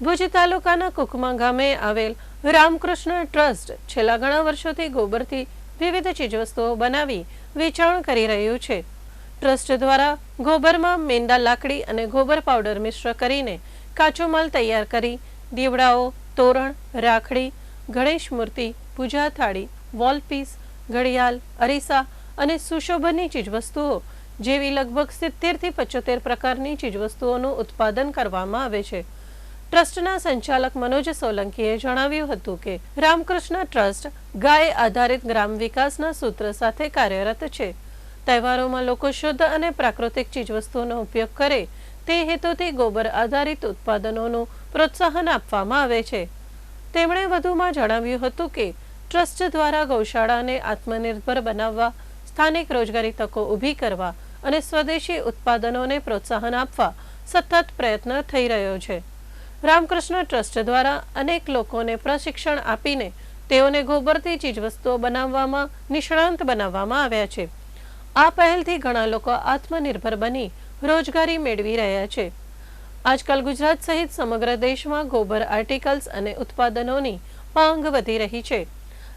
ભુજ તાલુકાના કુકમા ગામે આવેલ રામકૃષ્ણ ટ્રસ્ટ છેલ્લા ઘણા વર્ષોથી ગોબરથી વિવિધ ચીજવસ્તુઓ બનાવી વેચાણ કરી રહ્યું છે. ટ્રસ્ટ દ્વારા ગોબરમાં મેંદા લાકડી અને ગોબર પાવડર મિશ્ર કરીને કાચો માલ તૈયાર કરી દીવડાઓ, તોરણ, રાખડી, ગણેશ મૂર્તિ, પૂજા થાળી વોલપીસ ઘડિયાળ, અરીસા અને સુશોભનની ચીજવસ્તુઓ જેવી લગભગ સિત્તેરથી પચોતેર પ્રકારની ચીજવસ્તુઓનું ઉત્પાદન કરવામાં આવે છે. ટ્રસ્ટના સંચાલક મનોજ સોલંકીએ જણાવ્યું હતું કે રામકૃષ્ણ ટ્રસ્ટ ગાય આધારિત ગ્રામ વિકાસના સૂત્ર સાથે કાર્યરત છે. તહેવારોમાં લોકો શુદ્ધ અને પ્રાકૃતિક ચીજવસ્તુઓનો ઉપયોગ કરે તે હેતુથી ગોબર આધારિત ઉત્પાદનોનું પ્રોત્સાહન આપવામાં આવે છે. તેમણે વધુમાં જણાવ્યું હતું કે ટ્રસ્ટ દ્વારા ગૌશાળાને આત્મનિર્ભર બનાવવા, સ્થાનિક રોજગારી તકો ઊભી કરવા અને સ્વદેશી ઉત્પાદનોને પ્રોત્સાહન આપવા સતત પ્રયત્ન થઈ રહ્યો છે. રામકૃષ્ણ ટ્રસ્ટ દ્વારા અનેક લોકોને પ્રશિક્ષણ આપીને તેઓને ગોબરથી ચીજવસ્તુઓ બનાવવામાં નિષ્ણાંત બનાવવામાં આવ્યા છે. આ પહેલથી ઘણા લોકો આત્મનિર્ભર બની રોજગારી મેળવી રહ્યા છે. આજકાલ ગુજરાત સહિત સમગ્ર દેશમાં ગોબર આર્ટિકલ્સ અને ઉત્પાદનોની માંગ વધી રહી છે.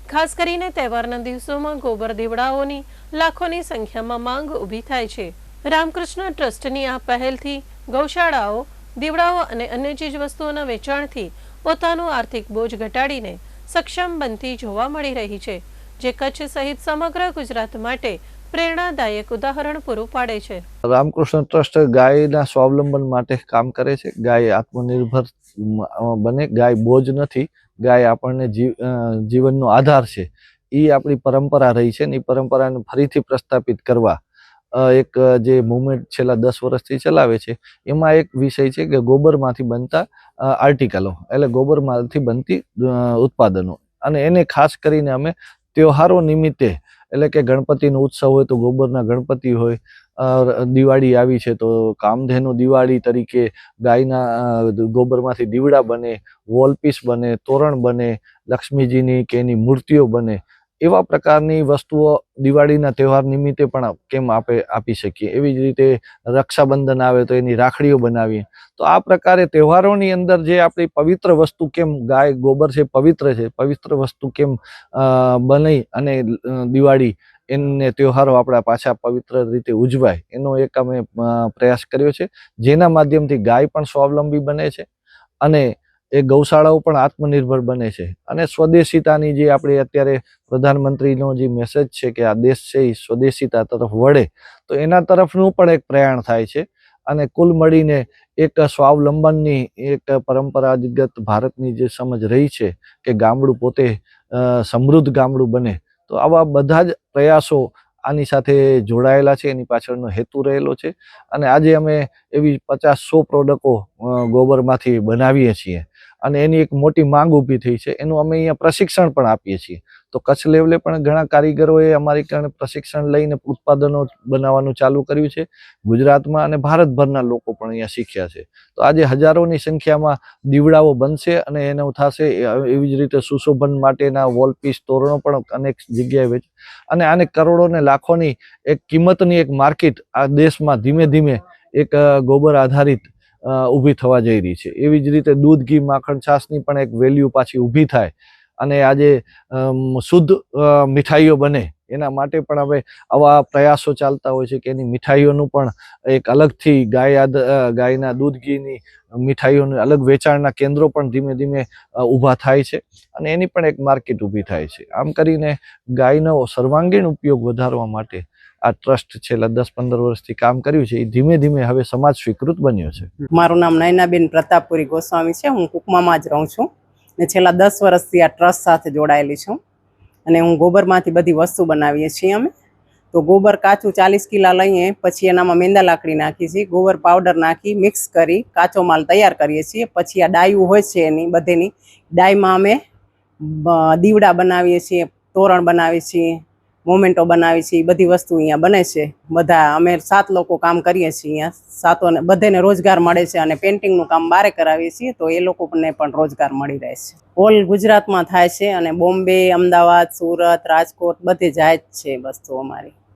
ખાસ કરીને તહેવારના દિવસોમાં ગોબર દીવડાઓની લાખોની સંખ્યામાં માંગ ઊભી થાય છે. રામકૃષ્ણ ટ્રસ્ટની આ પહેલથી ગૌશાળાઓ દીવડાઓ અને અન્ય ચીજવસ્તુઓના વેચાણથી પોતાનું આર્થિક બોજ ઘટાડીને સક્ષમ બનતી જોવા મળી રહી છે, જે કચ્છ સહિત સમગ્ર ગુજરાત માટે પ્રેરણાદાયક ઉદાહરણ પૂરું પાડે છે. રામકૃષ્ણ ટ્રસ્ટ ગાયના સ્વાવલંબન માટે કામ કરે છે. ગાય આત્મનિર્ભર બને. ગાય બોજ નથી. ગાય આપણને જીવ જીવનનો આધાર છે. એ આપણી પરંપરા રહી છે ને એ પરંપરાને ફરીથી પ્રસ્થાપિત કરવા એક જે મુવમેન્ટ છેલ્લા દસ વર્ષથી ચલાવે છે, એમાં એક વિષય છે કે ગોબરમાંથી બનતા આર્ટિકલો એટલે ગોબરમાંથી બનતી ઉત્પાદનો. અને એને ખાસ કરીને અમે તહેવારો નિમિત્તે, એટલે કે ગણપતિનો ઉત્સવ હોય તો ગોબરના ગણપતિ હોય દિવાળી આવી છે તો કામધેનુ દિવાળી તરીકે ગાયના ગોબરમાંથી દીવડા બને વોલપીસ બને, તોરણ બને, લક્ષ્મીજીની કે એની મૂર્તિઓ બને એવા પ્રકારની વસ્તુઓ દિવાળીના તહેવાર નિમિત્તે પણ કેમ આપે, આપી શકીએ? એવી જ રીતે રક્ષાબંધન આવે તો એની રાખડીઓ બનાવીએ. તો આ પ્રકારે તહેવારોની અંદર જે આપણી પવિત્ર વસ્તુ કેમ ગાય, ગોબર છે, પવિત્ર છે, પવિત્ર વસ્તુ કેમ બની અને દિવાળી એને તહેવારો આપણા પાછા પવિત્ર રીતે ઉજવાય, એનો એક અમે પ્રયાસ કર્યો છે. જેના માધ્યમથી ગાય પણ સ્વાવલંબી બને છે અને એ ગૌશાળાઓ પણ આત્મનિર્ભર બને છે. અને સ્વદેશીતાની જે આપણે અત્યારે પ્રધાનમંત્રીનો જે મેસેજ છે કે આ દેશ છે એ સ્વદેશીતા તરફ વળે, તો એના તરફનું પણ એક પ્રયાણ થાય છે. અને કુલ મળીને એક સ્વાવલંબનની એક પરંપરાગત ભારતની જે સમજ રહી છે કે ગામડું પોતે સમૃદ્ધ ગામડું બને, તો આવા બધા જ પ્રયાસો આની સાથે જોડાયેલા છે, એની પાછળનો હેતુ રહેલો છે. અને આજે અમે એવી પચાસ સો પ્રોડક્ટો ગોબરમાંથી બનાવીએ છીએ. અને એની એક મોટી માંગ ઊભી થઈ છે. એનું અમે અહીંયા પ્રશિક્ષણ પણ આપીએ છીએ. તો કચ્છ લેવલે પણ ઘણા કારીગરોએ અમારી કારણે પ્રશિક્ષણ લઈને ઉત્પાદનો બનાવવાનું ચાલુ કર્યું છે. ગુજરાતમાં અને ભારતભરના લોકો પણ અહીંયા શીખ્યા છે. તો આજે હજારોની સંખ્યામાં દીવડાઓ બનશે અને એનું થશે એવી જ રીતે સુશોભન માટેના વોલપીસ તોરણો પણ અનેક જગ્યાએ વેચ અને આને કરોડો ને લાખોની એક કિંમતની એક માર્કેટ આ દેશમાં ધીમે ધીમે એક ગોબર આધારિત ઊભી થવા જઈ રહી છે. એવી જ રીતે દૂધ, ઘી, માખણ, છાશની પણ એક વેલ્યુ પાછી ઊભી થાય અને આજે શુદ્ધ મીઠાઈઓ બને. એના માટે પણ હવે આવા પ્રયાસો ચાલતા હોય છે કે એની મીઠાઈઓનું પણ એક અલગથી ગાય ગાયના દૂધ ઘીની મીઠાઈઓનું અલગ વેચાણના કેન્દ્રો પણ ધીમે ધીમે ઊભા થાય છે. અને એની પણ એક માર્કેટ ઊભી થાય છે. આમ કરીને ગાયનો સર્વાંગીણ ઉપયોગ વધારવા માટે આ ટ્રસ્ટ છેલ્લા દસ પંદર વર્ષથી કામ કર્યું છે. એ ધીમે ધીમે હવે સમાજ સ્વીકૃત બન્યો છે. મારું નામ નયનાબેન પ્રતાપપુરી ગોસ્વામી છે. હું કુકમામાં જ રહું છું. ને છેલ્લા દસ વર્ષથી આ ટ્રસ્ટ સાથે જોડાયેલી છું. અને હું ગોબરમાંથી બધી વસ્તુ બનાવીએ છીએ અમે. તો ગોબર કાચું ચાલીસ કિલા લઈએ, પછી એનામાં મેંદા લાકડી નાખીએ છીએ ગોબર પાવડર નાખી, મિક્સ કરી, કાચો માલ તૈયાર કરીએ છીએ. પછી આ ડાયું હોય છે એની, બધીની. ડાયમાં અમે દીવડા બનાવીએ છીએ, તોરણ બનાવીએ છીએ મોમેન્ટો બનાવી છીએ બધી વસ્તુ અહીંયા બને છે. બધા, અમે સાત લોકો કામ કરીએ છીએ અહીંયા. સાતોને, બધાને રોજગાર મળે છે અને પેન્ટિંગનું કામ બારે કરાવીએ છીએ, તો એ લોકોને પણ રોજગાર મળી રહે છે. ઓલ ગુજરાતમાં થાય છે અને બોમ્બે, અમદાવાદ, સુરત, રાજકોટ બધે જાય જ છે વસ્તુ અમારી.